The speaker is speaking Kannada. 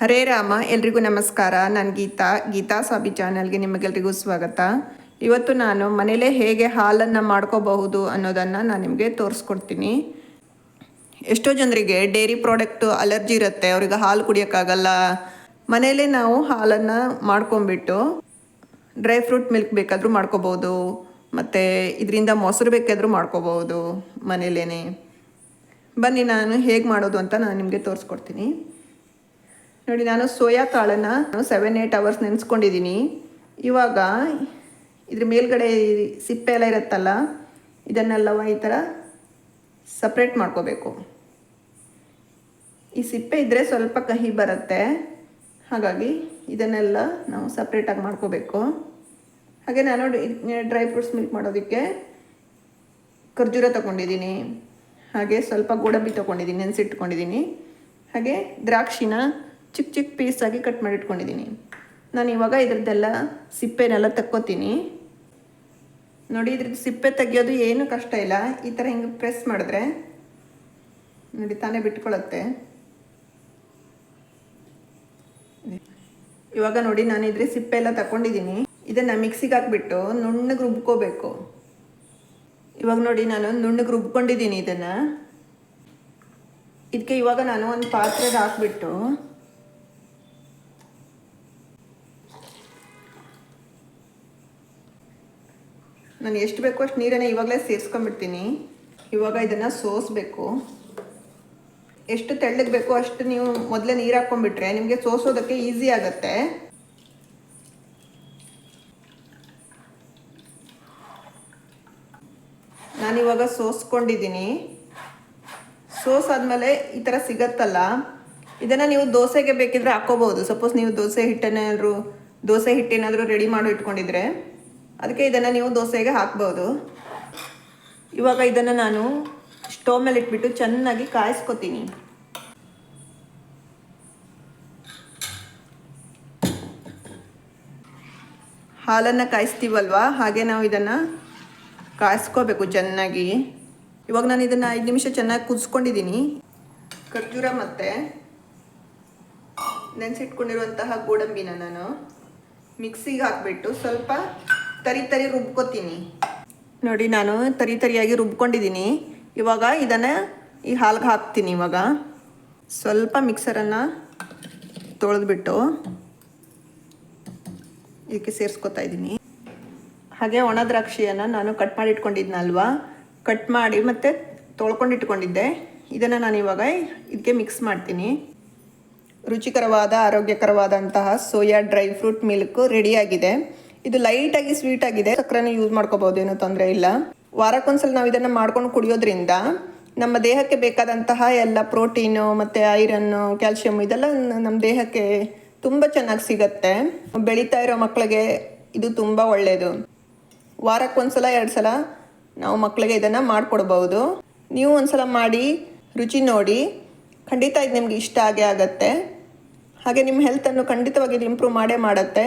ಹರೇ ರಾಮ, ಎಲ್ರಿಗೂ ನಮಸ್ಕಾರ. ನಾನು ಗೀತಾ. ಗೀತಾ ಸಾಬಿ ಚಾನೆಲ್ಗೆ ನಿಮಗೆಲ್ರಿಗೂ ಸ್ವಾಗತ. ಇವತ್ತು ನಾನು ಮನೇಲೇ ಹೇಗೆ ಹಾಲನ್ನು ಮಾಡ್ಕೋಬಹುದು ಅನ್ನೋದನ್ನು ನಾನು ನಿಮಗೆ ತೋರಿಸ್ಕೊಡ್ತೀನಿ. ಎಷ್ಟೋ ಜನರಿಗೆ ಡೈರಿ ಪ್ರಾಡಕ್ಟು ಅಲರ್ಜಿ ಇರುತ್ತೆ. ಅವ್ರಿಗೆ ಹಾಲು ಕುಡಿಯೋಕ್ಕಾಗಲ್ಲ. ಮನೇಲೇ ನಾವು ಹಾಲನ್ನು ಮಾಡ್ಕೊಂಬಿಟ್ಟು ಡ್ರೈ ಫ್ರೂಟ್ ಮಿಲ್ಕ್ ಬೇಕಾದರೂ ಮಾಡ್ಕೋಬೋದು ಮತ್ತು ಇದರಿಂದ ಮೊಸರು ಬೇಕಾದರೂ ಮಾಡ್ಕೋಬಹುದು ಮನೇಲೇ ಬನ್ನಿ ನಾನು ಹೇಗೆ ಮಾಡೋದು ಅಂತ ನಾನು ನಿಮಗೆ ತೋರಿಸ್ಕೊಡ್ತೀನಿ. ನೋಡಿ, ನಾನು ಸೋಯಾ ಕಾಳನ್ನು ಸೆವೆನ್ ಏಯ್ಟ್ ಅವರ್ಸ್ ನೆನೆಸ್ಕೊಂಡಿದ್ದೀನಿ ಇವಾಗ ಇದ್ರ ಮೇಲ್ಗಡೆ ಸಿಪ್ಪೆ ಎಲ್ಲ ಇರುತ್ತಲ್ಲ, ಇದನ್ನೆಲ್ಲ ಈ ಥರ ಸಪ್ರೇಟ್ ಮಾಡ್ಕೋಬೇಕು. ಈ ಸಿಪ್ಪೆ ಇದ್ದರೆ ಸ್ವಲ್ಪ ಕಹಿ ಬರುತ್ತೆ. ಹಾಗಾಗಿ ಇದನ್ನೆಲ್ಲ ನಾವು ಸಪ್ರೇಟಾಗಿ ಮಾಡ್ಕೋಬೇಕು. ಹಾಗೆ ನಾನು ಡ್ರೈ ಫ್ರೂಟ್ಸ್ ಮಿಲ್ಕ್ ಮಾಡೋದಕ್ಕೆ ಖರ್ಜೂರ ತೊಗೊಂಡಿದ್ದೀನಿ ಹಾಗೆ ಸ್ವಲ್ಪ ಗೋಡಂಬಿ ತೊಗೊಂಡಿದ್ದೀನಿ ನೆನೆಸಿಟ್ಕೊಂಡಿದ್ದೀನಿ ಹಾಗೆ ದ್ರಾಕ್ಷಿನ ಚಿಕ್ಕ ಚಿಕ್ಕ ಪೀಸಾಗಿ ಕಟ್ ಮಾಡಿ ಇಟ್ಕೊಂಡಿದ್ದೀನಿ ನಾನು ಇವಾಗ ಇದ್ರದ್ದೆಲ್ಲ ಸಿಪ್ಪೆನೆಲ್ಲ ತಕ್ಕೋತೀನಿ. ನೋಡಿ, ಇದ್ರದ್ದು ಸಿಪ್ಪೆ ತೆಗಿಯೋದು ಏನು ಕಷ್ಟ ಇಲ್ಲ. ಈ ಥರ ಹಿಂಗೆ ಪ್ರೆಸ್ ಮಾಡಿದ್ರೆ ನೋಡಿ, ತಾನೇ ಬಿಟ್ಕೊಳ್ಳುತ್ತೆ ಇವಾಗ ನೋಡಿ, ನಾನು ಇದ್ರ ಸಿಪ್ಪೆ ಎಲ್ಲ ತಗೊಂಡಿದ್ದೀನಿ ಇದನ್ನು ಮಿಕ್ಸಿಗೆ ಹಾಕ್ಬಿಟ್ಟು ನುಣ್ಣಗೆ ರುಬ್ಕೋಬೇಕು. ಇವಾಗ ನೋಡಿ, ನಾನು ನುಣ್ಣಗೆ ರುಬ್ಕೊಂಡಿದ್ದೀನಿ ಇದನ್ನು. ಇದಕ್ಕೆ ಇವಾಗ ನಾನು ಒಂದು ಪಾತ್ರೆಗೆ ಹಾಕ್ಬಿಟ್ಟು ನಾನು ಎಷ್ಟು ಬೇಕೋ ಅಷ್ಟು ನೀರನ್ನು ಇವಾಗಲೇ ಸೇರಿಸ್ಕೊಂಡ್ಬಿಡ್ತೀನಿ. ಇವಾಗ ಇದನ್ನು ಸೋಸಬೇಕು. ಎಷ್ಟು ತೆಳ್ಳಗೆ ಬೇಕೋ ಅಷ್ಟು ನೀವು ಮೊದಲೇ ನೀರು ಹಾಕ್ಕೊಂಡ್ಬಿಟ್ರೆ ನಿಮಗೆ ಸೋಸೋದಕ್ಕೆ ಈಸಿ ಆಗುತ್ತೆ. ನಾನಿವಾಗ ಸೋಸ್ಕೊಂಡಿದ್ದೀನಿ. ಸೋಸಾದ್ಮೇಲೆ ಈ ಥರ ಸಿಗತ್ತಲ್ಲ. ಇದನ್ನು ನೀವು ದೋಸೆಗೆ ಬೇಕಿದ್ರೆ ಹಾಕೋಬೋದು ಸಪೋಸ್ ನೀವು ದೋಸೆ ಹಿಟ್ಟೇನಾದರೂ ದೋಸೆ ಹಿಟ್ಟೇನಾದರೂ ರೆಡಿ ಮಾಡಿ ಇಟ್ಕೊಂಡಿದ್ರೆ. ಅದಕ್ಕೆ ಇದನ್ನು ನೀವು ದೋಸೆಗೆ ಹಾಕ್ಬೋದು. ಇವಾಗ ಇದನ್ನು ನಾನು ಸ್ಟೋವ್ ಮೇಲೆ ಇಟ್ಬಿಟ್ಟು ಚೆನ್ನಾಗಿ ಕಾಯಿಸ್ಕೊತೀನಿ. ಹಾಲನ್ನು ಕಾಯಿಸ್ತೀವಲ್ವಾ? ಹಾಗೆ ನಾವು ಇದನ್ನು ಕಾಯಿಸ್ಕೋಬೇಕು ಚೆನ್ನಾಗಿ. ಇವಾಗ ನಾನು ಇದನ್ನು ಐದು ನಿಮಿಷ ಚೆನ್ನಾಗಿ ಕುದಿಸ್ಕೊಂಡಿದ್ದೀನಿ. ಖರ್ಜೂರ ಮತ್ತು ನೆನೆಸಿಟ್ಕೊಂಡಿರುವಂತಹ ಗೋಡಂಬಿನ ನಾನು ಮಿಕ್ಸಿಗೆ ಹಾಕಿಬಿಟ್ಟು ಸ್ವಲ್ಪ ತರಿ ತರಿ ರುಬ್ಕೋತೀನಿ. ನೋಡಿ, ನಾನು ತರಿ ತರಿಯಾಗಿ ರುಬ್ಕೊಂಡಿದ್ದೀನಿ ಇವಾಗ ಇದನ್ನು ಈ ಹಾಲ್ಗೆ ಹಾಕ್ತೀನಿ ಇವಾಗ. ಸ್ವಲ್ಪ ಮಿಕ್ಸರನ್ನು ತೊಳೆದ್ಬಿಟ್ಟು ಇದಕ್ಕೆ ಸೇರಿಸ್ಕೊತಾ ಇದ್ದೀನಿ ಹಾಗೆ ಒಣ ದ್ರಾಕ್ಷಿಯನ್ನು ನಾನು ಕಟ್ ಮಾಡಿ ಇಟ್ಕೊಂಡಿದ್ನಲ್ವಾ ಕಟ್ ಮಾಡಿ ಮತ್ತು ತೊಳ್ಕೊಂಡು ಇಟ್ಕೊಂಡಿದ್ದೆ. ಇದನ್ನು ನಾನು ಇವಾಗ ಇದಕ್ಕೆ ಮಿಕ್ಸ್ ಮಾಡ್ತೀನಿ. ರುಚಿಕರವಾದ, ಆರೋಗ್ಯಕರವಾದಂತಹ ಸೋಯಾ ಡ್ರೈ ಫ್ರೂಟ್ ಮಿಲ್ಕ್ ರೆಡಿಯಾಗಿದೆ ಇದು ಲೈಟಾಗಿ ಸ್ವೀಟ್ ಆಗಿದೆ. ಸಕ್ಕರೆನ ಯೂಸ್ ಮಾಡ್ಕೋಬಹುದು ಏನೋ ತೊಂದರೆ ಇಲ್ಲ. ವಾರಕ್ಕೊಂದ್ಸಲ ನಾವು ಇದನ್ನು ಮಾಡ್ಕೊಂಡು ಕುಡಿಯೋದ್ರಿಂದ ನಮ್ಮ ದೇಹಕ್ಕೆ ಬೇಕಾದಂತಹ ಎಲ್ಲ ಪ್ರೋಟೀನು ಮತ್ತು ಐರನ್ನು ಕ್ಯಾಲ್ಸಿಯಂ ಇದೆಲ್ಲ ನಮ್ಮ ದೇಹಕ್ಕೆ ತುಂಬ ಚೆನ್ನಾಗಿ ಸಿಗತ್ತೆ. ಬೆಳೀತಾ ಇರೋ ಮಕ್ಕಳಿಗೆ ಇದು ತುಂಬ ಒಳ್ಳೆಯದು ವಾರಕ್ಕೊಂದ್ಸಲ ಎರಡು ಸಲ ನಾವು ಮಕ್ಕಳಿಗೆ ಇದನ್ನು ಮಾಡಿಕೊಡ್ಬೋದು. ನೀವು ಒಂದ್ಸಲ ಮಾಡಿ, ರುಚಿ ನೋಡಿ. ಖಂಡಿತ ಇದು ನಿಮ್ಗೆ ಇಷ್ಟ ಆಗೇ ಆಗತ್ತೆ. ಹಾಗೆ ನಿಮ್ಮ ಹೆಲ್ತನ್ನು ಖಂಡಿತವಾಗಿ ಇಂಪ್ರೂವ್ ಮಾಡೇ ಮಾಡುತ್ತೆ.